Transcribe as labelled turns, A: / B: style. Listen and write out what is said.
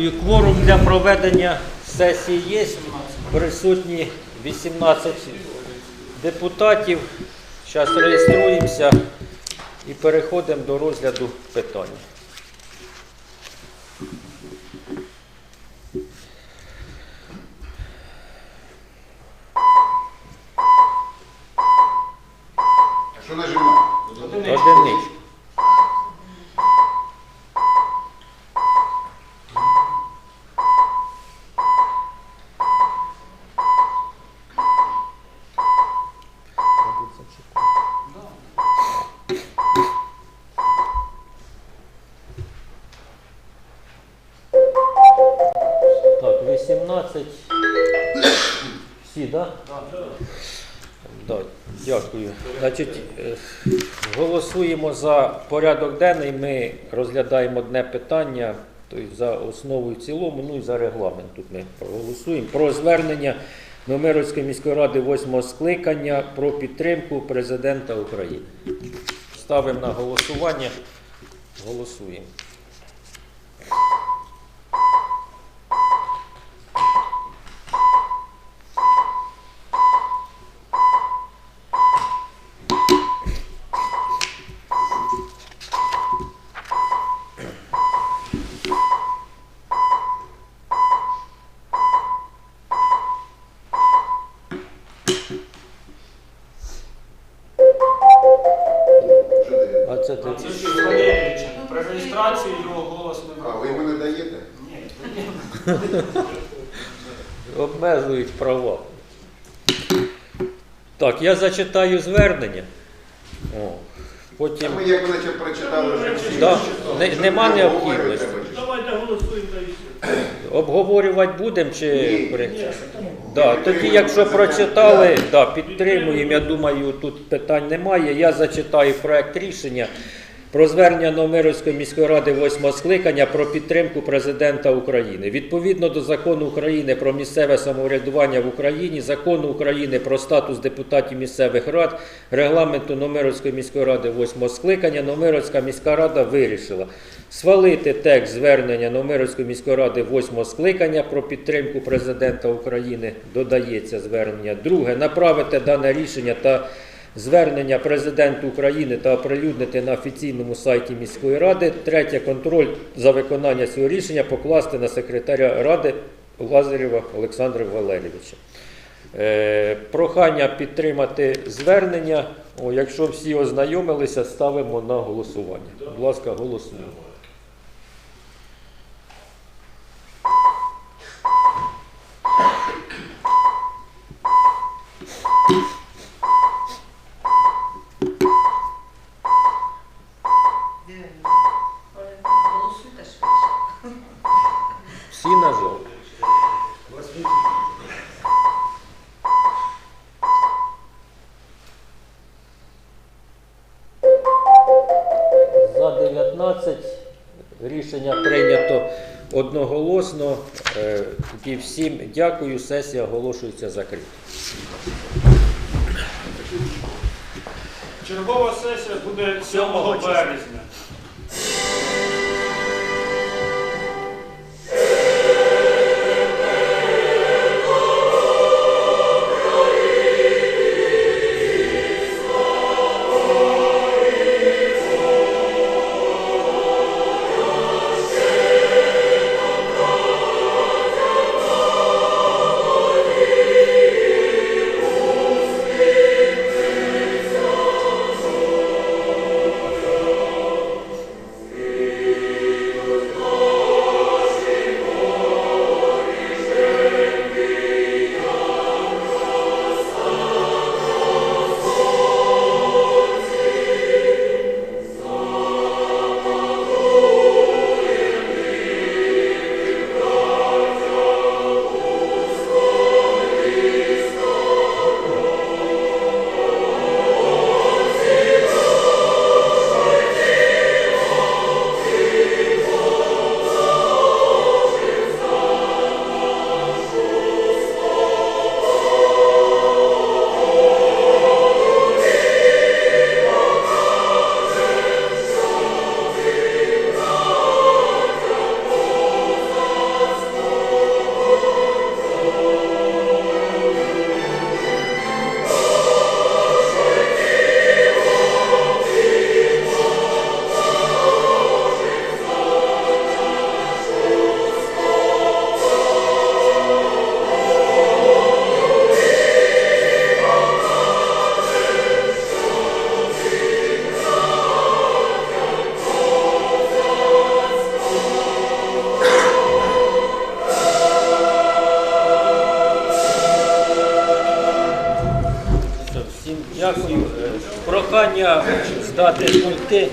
A: Дякую. Кворум для проведення сесії є. Присутні 18 депутатів. Зараз реєструємося і переходимо до розгляду питання.
B: А що нажимати?
A: Одиничку. 18. Всі, так? Да? Да, дякую. Значить, е, голосуємо за порядок денний. Ми розглядаємо одне питання, тобто за основу і цілому, ну і за регламент. Тут ми проголосуємо про звернення Номерівської міської ради восьмого скликання про підтримку президента України. Ставимо на голосування. Голосуємо. обмежують права. Так, я зачитаю звернення. О, потім.
B: ми як наче прочитали вже всі.
A: Да, не- нема необхідності.
C: Давайте голосуємо та і все.
A: Обговорювати будемо чи
B: Ні,
A: при-
C: Ні,
A: Да, тоді, якщо прочитали, да, підтримуємо. Я думаю, тут питань немає. Я зачитаю проект рішення про звернення Новомирівської міської ради восьмого скликання про підтримку президента України. Відповідно до закону України про місцеве самоврядування в Україні, закону України про статус депутатів місцевих рад, регламенту Новомирівської міської ради восьмого скликання, Новомирівська міська рада вирішила свалити текст звернення Новомирівської міської ради восьмого скликання про підтримку президента України. Додається звернення. Друге, направити дане рішення та звернення президенту України та оприлюднити на офіційному сайті міської ради. Третє, контроль за виконання цього рішення покласти на секретаря ради Лазарєва Олександра Валерійовича. Е, прохання підтримати звернення. Якщо всі ознайомилися, ставимо на голосування. Будь ласка, голосуємо. 15. Рішення прийнято одноголосно. Е, і всім дякую. Сесія оголошується закритою.
D: Чергова сесія буде 7 березня.
A: Прохання здати пункти.